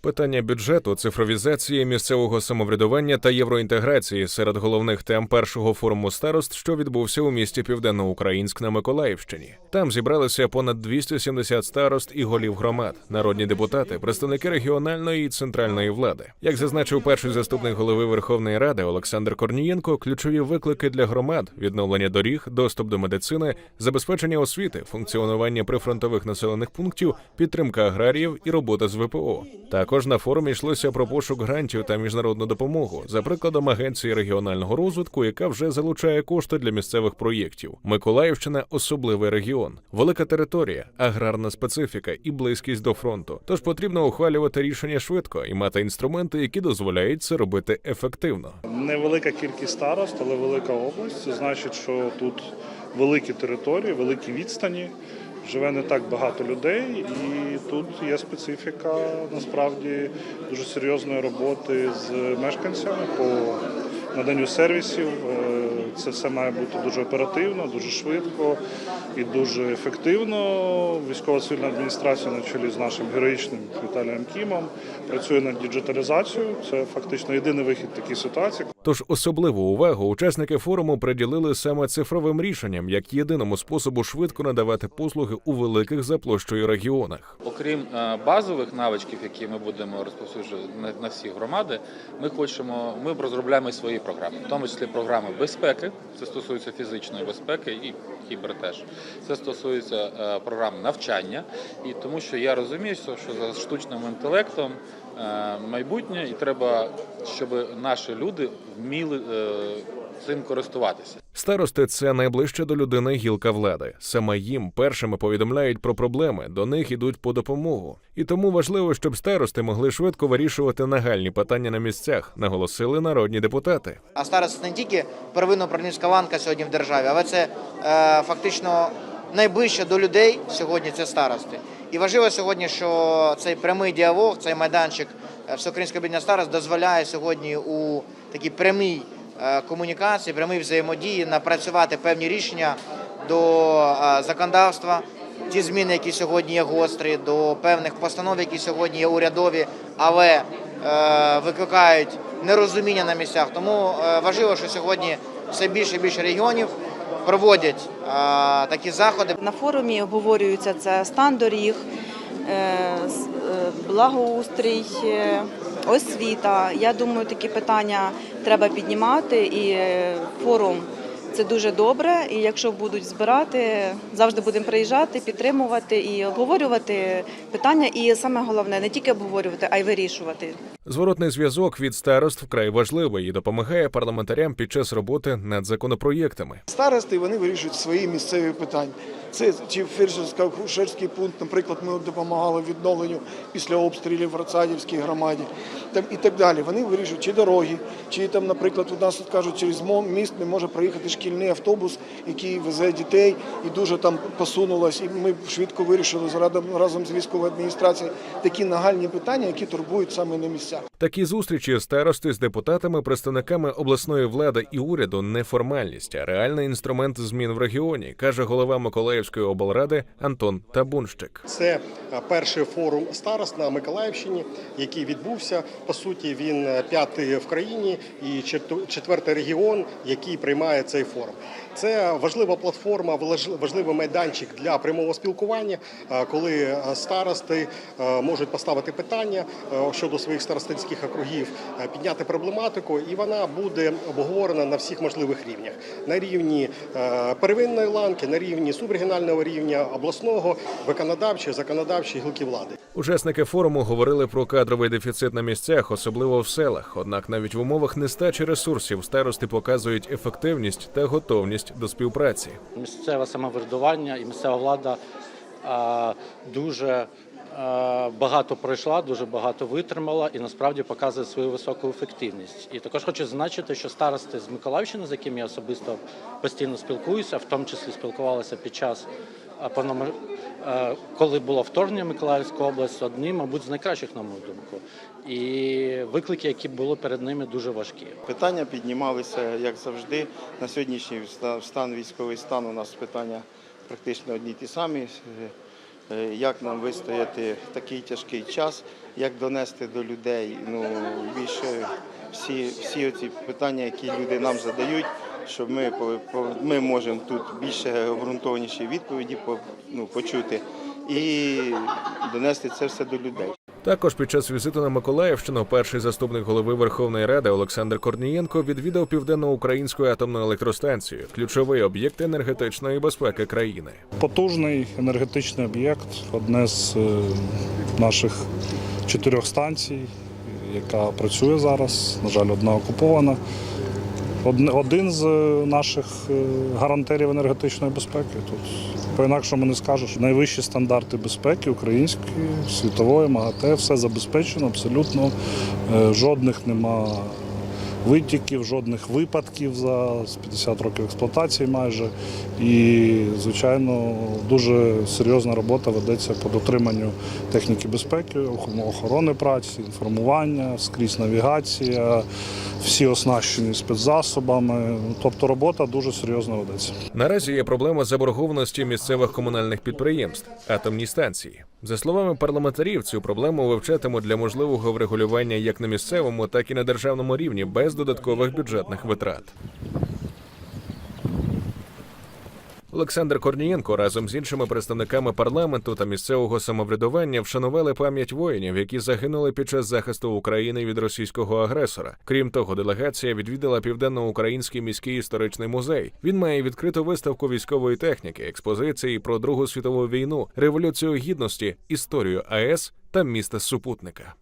Питання бюджету, цифровізації місцевого самоврядування та євроінтеграції серед головних тем першого форуму старост, що відбувся у місті Південноукраїнськ на Миколаївщині. Там зібралися понад 270 старост і голів громад, народні депутати, представники регіональної і центральної влади. Як зазначив перший заступник голови Верховної Ради Олександр Корнієнко, ключові виклики для громад: відновлення доріг, доступ до медицини, забезпечення освіти, функціонування прифронтових населених пунктів, підтримка аграріїв і робота з ВПО. Також на форумі йшлося про пошук грантів та міжнародну допомогу, за прикладом агенції регіонального розвитку, яка вже залучає кошти для місцевих проєктів. Миколаївщина особливий регіон, велика територія, аграрна специфіка і близькість до фронту. Тож потрібно ухвалювати рішення швидко і мати інструменти, які дозволяють це робити ефективно. Невелика кількість старост, але велика область. Це значить, що тут великі території, великі відстані, живе не так багато людей, і тут є специфіка насправді дуже серйозної роботи з мешканцями по наданню сервісів. Е, Це все має бути дуже оперативно, дуже швидко і дуже ефективно. Військова цивільна адміністрація на чолі з нашим героїчним Віталієм Кімом працює над діджиталізацією. Це фактично єдиний вихід такій ситуації. Тож особливу увагу учасники форуму приділили саме цифровим рішенням як єдиному способу швидко надавати послуги у великих за площею регіонах. Окрім е, базових навичків, які ми будемо розповсюджувати на, всі громади, ми хочемо, ми розробляємо і свої програми, в тому числі програми безпеки. Це стосується фізичної безпеки і кібер теж. Це стосується е, програм навчання, і тому що я розумію, що за штучним інтелектом е, майбутнє, і треба, щоб наші люди вміли е, цим користуватися. Старости це найближче до людини гілка влади. Саме їм першими повідомляють про проблеми, до них ідуть по допомогу. І тому важливо, щоб старости могли швидко вирішувати нагальні питання на місцях, наголосили народні депутати. А староста це не тільки первинна управлінська ланка сьогодні в державі, але це е, фактично найближче до людей сьогодні це старости. І важливо сьогодні, що цей прямий діалог, цей майданчик е, Всеукраїнського об'єднання старост дозволяє сьогодні у такій прямій комунікації, прямій взаємодії напрацювати певні рішення до е, законодавства. Ті зміни, які сьогодні є гострі, до певних постанов, які сьогодні є урядові, але е, викликають нерозуміння на місцях. Тому е, важливо, що сьогодні все більше і більше регіонів проводять е, такі заходи. На форумі обговорюється це стан доріг, е, е, благоустрій, е, освіта. Я думаю, такі питання треба піднімати, і е, форум це дуже добре. І якщо будуть збирати, завжди будемо приїжджати, підтримувати і обговорювати питання. І саме головне не тільки обговорювати, а й вирішувати. Зворотний зв'язок від старост вкрай важливий і допомагає парламентарям під час роботи над законопроєктами. Старости вони вирішують свої місцеві питання. Це чи Фельдшерська Шерський пункт, наприклад, ми допомагали відновленню після обстрілів в Рацадівській громаді, там і так далі. Вони вирішують чи дороги, чи там, наприклад, у нас тут кажуть, через міст не може проїхати шкільний автобус, який везе дітей, і дуже там посунулось. І ми швидко вирішили разом з військовою адміністрацією такі нагальні питання, які турбують саме на місцях. escuchar. Такі зустрічі старости з депутатами, представниками обласної влади і уряду не формальність, а реальний інструмент змін в регіоні, каже голова Миколаївської облради Антон Табунщик. Це перший форум старост на Миколаївщині, який відбувся. По суті, він е, п'ятий в країні і четвертий регіон, який приймає цей форум. Це важлива платформа, важливий майданчик для прямого спілкування, е, коли е, старости можуть поставити питання щодо своїх старостинських округів, е, підняти проблематику, і вона буде обговорена на всіх можливих рівнях: на рівні е, первинної ланки, на рівні субрегіонального рівня, обласного, виконодавчої, законодавчої гілки влади. Учасники форуму говорили про кадровий дефіцит на місцях, особливо в селах. Однак навіть в умовах нестачі ресурсів старости показують ефективність та готовність до співпраці. місцеве самоврядування і місцева влада дуже а, багато пройшла, дуже багато витримала і насправді показує свою високу ефективність. І також хочу зазначити, що старости з Миколаївщини, з якими я особисто постійно спілкуюся, в тому числі спілкувалися під час а, коли було вторгнення в Миколаївську область, одні, мабуть, з найкращих, на мою думку. І виклики, які були перед ними, дуже важкі. Питання піднімалися, як завжди. На сьогоднішній ста- стан військовий стан у нас питання практично одні ті самі. Е, як нам вистояти в такий тяжкий час, як донести до людей ну, більше всі, всі ці питання, які люди нам задають, щоб ми, ми можемо тут більше обґрунтованіші відповіді по- ну, почути і донести це все до людей. Також під час візиту на Миколаївщину перший заступник голови Верховної Ради Олександр Корнієнко відвідав південноукраїнську атомну електростанцію, ключовий об'єкт енергетичної безпеки країни. Потужний енергетичний об'єкт, одне з е, наших чотирьох станцій, яка працює зараз. На жаль, одна окупована. Один з е, наших е, гарантерів енергетичної безпеки. Тут по-інакшому не скажеш. Найвищі стандарти безпеки української, світової, МАГАТЕ, все забезпечено абсолютно. Е, Жодних нема витіків, жодних випадків за 50 років експлуатації майже. І, звичайно, дуже серйозна робота ведеться по дотриманню техніки безпеки, охорони праці, інформування, скрізь навігація, всі оснащені спецзасобами. Тобто робота дуже серйозно ведеться. Наразі є проблема заборгованості місцевих комунальних підприємств атомні станції. За словами парламентарів, цю проблему вивчатимуть для можливого врегулювання як на місцевому, так і на державному рівні без додаткових бюджетних витрат. Олександр Корнієнко разом з іншими представниками парламенту та місцевого самоврядування вшанували пам'ять воїнів, які загинули під час захисту України від російського агресора. Крім того, делегація відвідала південноукраїнський міський історичний музей. Він має відкриту виставку військової техніки, експозиції про Другу світову війну, революцію гідності, історію АЕС та міста супутника.